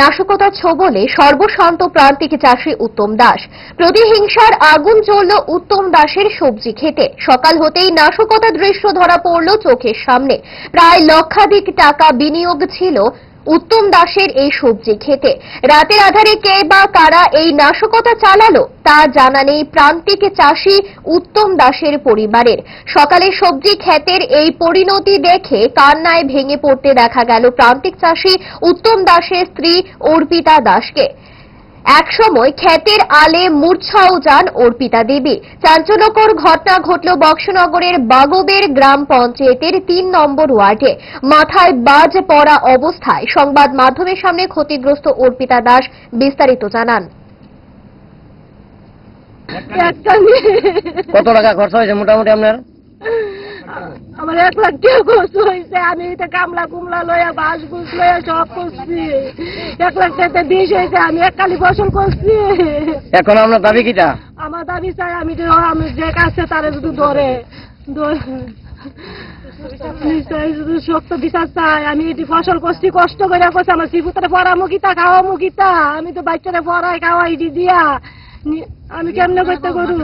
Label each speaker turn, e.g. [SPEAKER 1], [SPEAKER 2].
[SPEAKER 1] নাশকতা ছোবলে সর্বশান্ত প্রান্তিক চাষী উত্তম দাস। প্রতিহিংসার আগুন জ্বলল উত্তম দাসের সবজি খেতে। সকাল হতেই নাশকতা দৃশ্য ধরা পড়ল চোখের সামনে। প্রায় লক্ষাধিক টাকা বিনিয়োগ ছিল উত্তম দাসের এই সবজি খেতে। রাতের আধারে কে বা কারা এই নাশকতা চালালো, তা জানা নেই প্রান্তিক চাষী উত্তম দাসের পরিবারের। সকালে সবজি ক্ষেতের এই পরিণতি দেখে কান্নায় ভেঙে পড়তে দেখা গেল প্রান্তিক চাষী উত্তম দাসের স্ত্রী অর্পিতা দাসকে। একসময় ক্ষেতের আলে মূর্ছাও যান অর্পিতা দেবী। চাঞ্চল্যকর ঘটনা ঘটল বক্সনগরের বাগবের গ্রাম পঞ্চায়েতের তিন নম্বর ওয়ার্ডে। মাথায় বাজ পড়া অবস্থায় সংবাদ মাধ্যমের সামনে ক্ষতিগ্রস্ত অর্পিতা দাস বিস্তারিত জানান।
[SPEAKER 2] কত টাকা খরচা হয়েছে মোটামুটি আপনার?
[SPEAKER 3] আমার এক লাখ টাকা খরচ হয়েছে আমি এটা কামলা কুমলা লইয়া বাস বুস লইয়া সব করছি। এক লাখ টাকা দিস হয়েছে আমি এক কালি ফসল করছি।
[SPEAKER 2] এখন আপনার দাবি কিটা?
[SPEAKER 3] আমার দাবি চাই আমি আমি যে কাছে তারে শুধু ধরে। শক্ত বিচার চাই। আমি এটি ফসল করছি কষ্ট করে করছি আমার শিবুতারে পড়ামো গীতা খাওয়ামো গীতা আমি তো বাচ্চারা পড়াই খাওয়াই দি দিয়া। আমি কেমনে করতে করু